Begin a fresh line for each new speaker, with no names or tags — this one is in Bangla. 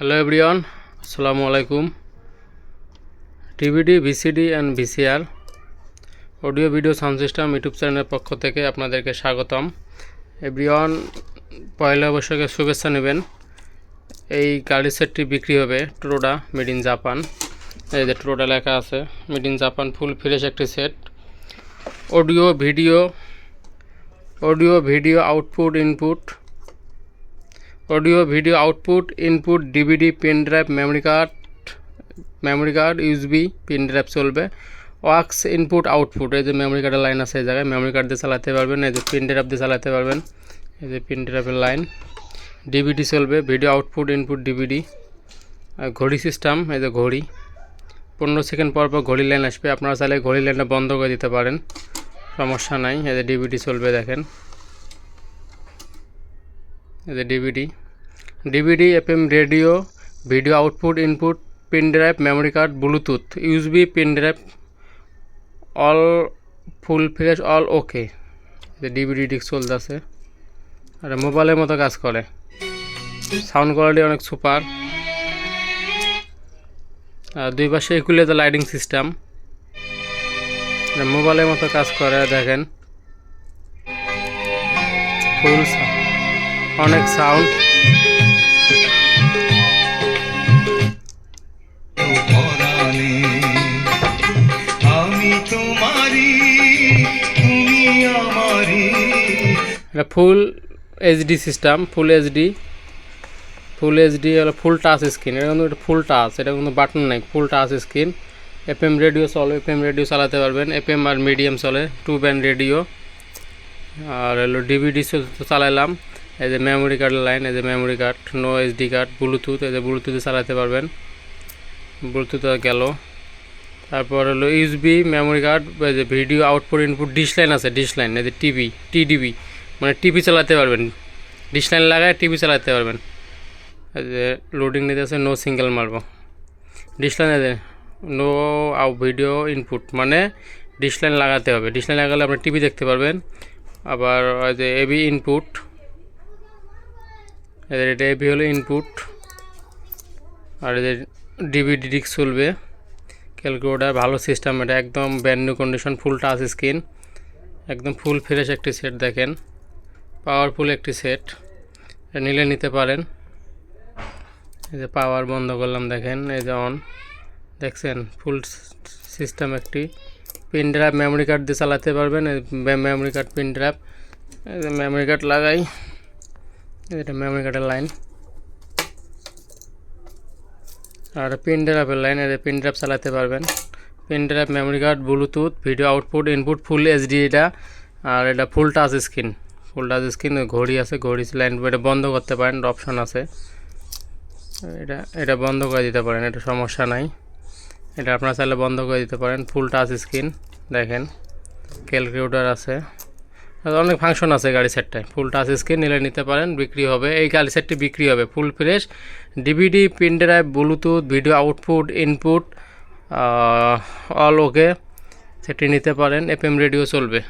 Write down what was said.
হ্যালো এভরিওয়ান আসসালামু আলাইকুম TVD VCD and VCR audio video sound system YouTube চ্যানেলের পক্ষ থেকে আপনাদেরকে স্বাগতম। এভরিওয়ান পয়লা বৈশাখের শুভেচ্ছা নেবেন। এই গাড়ি সেটটি বিক্রি হবে টোটোডা মেড ইন জাপান এই যে টোটোডা লেখা আছে made in Japan full fresh একটি set. Audio video audio video output input audio, video output, input, DVD, pen drive, memory card memory card USB pen drive চলবে। ওয়াক্স ইনপুট, আউটপুট, এই যে মেমরি কার্ডের লাইন আছে এই জায়গায়, মেমরি কার্ড দিয়ে চালাতে পারবেন, এই যে পেন ড্রাইভ দিয়ে চালাতে পারবেন, এই যে পেন ড্রাইভের লাইন। ডিভিডি চলবে, ভিডিও আউটপুট, ইনপুট, ডিভিডি, আর ঘড়ি সিস্টেম, এই যে ঘড়ি। পনেরো সেকেন্ড পর পর ঘড়ি লাইন আসবে, আপনারা চাইলে ঘড়ি লাইনটা বন্ধ করে দিতে পারেন, সমস্যা নাই, এই যে ডিভিডি চলবে দেখেন। যে DVD DVD FM radio video output input pen drive memory card Bluetooth USB pen drive all full fresh all okay যে ডিভিডি ডিস্ক চলতেছে। আর মোবাইলের মতো কাজ করে। সাউন্ড কোয়ালিটি অনেক সুপার আর দুই পাশে একুলেতে লাইটিং সিস্টেম মোবাইলের মতো কাজ করে, দেখেন। ফুল অনেক sound full HD system full HD full HD হলো ফুল টাচ স্ক্রিন এটা কিন্তু ফুল টাচ এটা কিন্তু বাটন নাই full touch screen FM radio চলে এফএম রেডিও চালাতে পারবেন। এফএম আর মিডিয়াম চলে টু ব্যান্ড রেডিও আর হলো ডিভিডি চালাইলাম। এই যে মেমোরি কার্ড লাইন এই যে memory card no HD card Bluetooth এই যে ব্লুটুথে চালাতে পারবেন। ব্লুটুথ গেল। তারপর হলো ইউএসবি মেমোরি কার্ড এই যে video output input dish line আছে ডিশ লাইন এই যে টিভি টিডিবি মানে টিভি চালাতে পারবেন। ডিশ লাইন লাগায় টিভি চালাতে পারবেন। এই যে লোডিং নিতে আছে নো সিঙ্গেল মারবো। ডিশ লাইন আছে নো আউ ভিডিও ইনপুট মানে ডিশ লাইন লাগাতে হবে। ডিশ লাইন লাগালে আপনি টিভি দেখতে পারবেন। আবার যে এবি ইনপুট এদের এটা এবি হলো ইনপুট আর এদের ডিভিডি ডিস্ক চলবে। ক্যালকুলেটার ভালো সিস্টেম এটা একদম brand condition full touch screen একদম ফুল ফ্রেশ একটি সেট দেখেন। পাওয়ারফুল একটি সেট এটা নিলে নিতে পারেন। এই যে পাওয়ার বন্ধ করলাম, দেখেন, এই যে অন দেখছেন ফুল সিস্টেম একটি। পেন ড্রাইভ মেমোরি কার্ড দিয়ে চালাতে পারবেন memory card pen drive memory card লাগাই। এটা মেমোরি কার্ডের লাইন আর পেন ড্রাইভের লাইন এর পেন ড্রাইভ চালাতে পারবেন। Pen drive memory card Bluetooth video output input full HD এটা। আর এটা full touch screen full touch screen ঘড়ি আছে, ঘড়ি লাইন এটা বন্ধ করতে পারেন অপশন আছে। এটা এটা বন্ধ করে দিতে পারেন, এটা সমস্যা নাই। এটা আপনারা চাইলে বন্ধ করে দিতে পারেন ফুল টাচ স্ক্রিন দেখেন। ক্যালকুলেটর আছে। অনেক ফাংশন আছে গাড়ি সেটটায় ফুল টাচ স্ক্রিন নিলে নিতে পারেন, বিক্রি হবে। এই গাড়ি সেটটি বিক্রি হবে, full fresh DVD pen drive Bluetooth video output input all okay সেটি নিতে পারেন এফএম রেডিও চলবে।